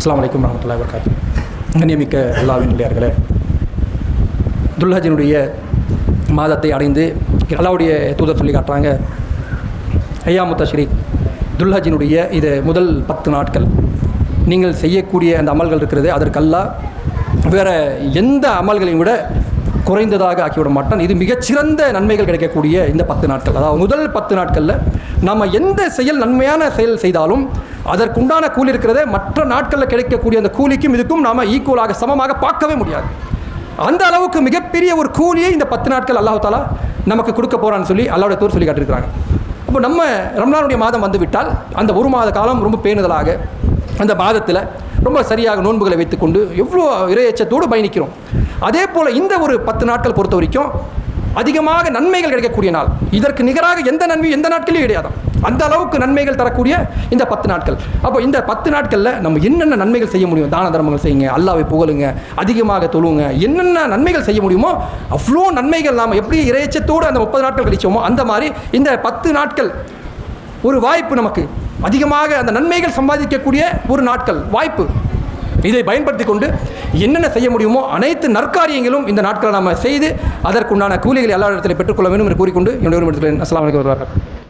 அஸ்ஸலாமு அலைக்கும் வரமத்துல்லாஹி நியமிக்க அல்லாவின் நிலையார்களே துல்ஹஜினுடைய மாதத்தை அடைந்து அல்லாவுடைய தூதர் சொல்லி காட்டுறாங்க ஐயாமு தஷ்ரீக். துல்ஹஜினுடைய இது முதல் பத்து நாட்கள். நீங்கள் செய்யக்கூடிய அந்த அமல்கள் இருக்கிறது அதற்கெல்லாம் வேறு எந்த அமல்களையும் விட குறைந்ததாக ஆக்கிவிட மாட்டான். இது மிகச்சிறந்த நன்மைகள் கிடைக்கக்கூடிய இந்த பத்து நாட்கள். அதாவது முதல் பத்து நாட்களில் நம்ம எந்த செயல் நன்மையான செயல் செய்தாலும் அதற்குண்டான கூலி இருக்கிறதே மற்ற நாட்களில் கிடைக்கக்கூடிய அந்த கூலிக்கும் இதுக்கும் நாம் ஈக்குவலாக சமமாக பார்க்கவே முடியாது. அந்த அளவுக்கு மிகப்பெரிய ஒரு கூலியை இந்த பத்து நாட்கள் அல்லாஹ் தாலா நமக்கு கொடுக்க போகிறான்னு சொல்லி அல்லாவுடைய தூர் சொல்லி காட்டிருக்கிறாங்க அப்போ நம்ம ரம்லானுடைய மாதம் வந்துவிட்டால் அந்த ஒரு மாத காலம் ரொம்ப பேணுதலாக அந்த மாதத்தில் ரொம்ப சரியாக நோன்புகளை வைத்துக்கொண்டு எவ்வளோ இறையச்சத்தோடு பயணிக்கிறோம். அதே போல் இந்த ஒரு பத்து நாட்கள் பொறுத்த வரைக்கும் அதிகமாக நன்மைகள் கிடைக்கக்கூடிய நாள். இதற்கு நிகராக எந்த நன்மையும் எந்த நாட்களையும் கிடையாது. அந்த அளவுக்கு நன்மைகள் தரக்கூடிய இந்த பத்து நாட்கள். அப்போ இந்த பத்து நாட்களில் நம்ம என்னென்ன நன்மைகள் செய்ய முடியும்? தான தர்மங்கள் செய்யுங்க அல்லாவை புகழுங்க அதிகமாக தொழுங்க என்னென்ன நன்மைகள் செய்ய முடியுமோ அவ்வளோ நன்மைகள் நாம் எப்படி இறைச்சத்தோடு அந்த முப்பது நாட்கள் கழிச்சோமோ அந்த மாதிரி இந்த பத்து நாட்கள் ஒரு வாய்ப்பு நமக்கு. அதிகமாக அந்த நன்மைகள் சம்பாதிக்கக்கூடிய ஒரு நாட்கள் வாய்ப்பு. இதை பயன்படுத்தி கொண்டு என்னென்ன செய்ய முடியுமோ அனைத்து நற்காரியங்களும் இந்த நாட்களை நாம் செய்து அதற்குண்டான கூலிகளை எல்லா இடத்துல பெற்றுக்கொள்ள வேண்டும் என்று கூறிக்கொண்டு என்னுடைய ஒரு அஸ்லாம் வலைக்கம்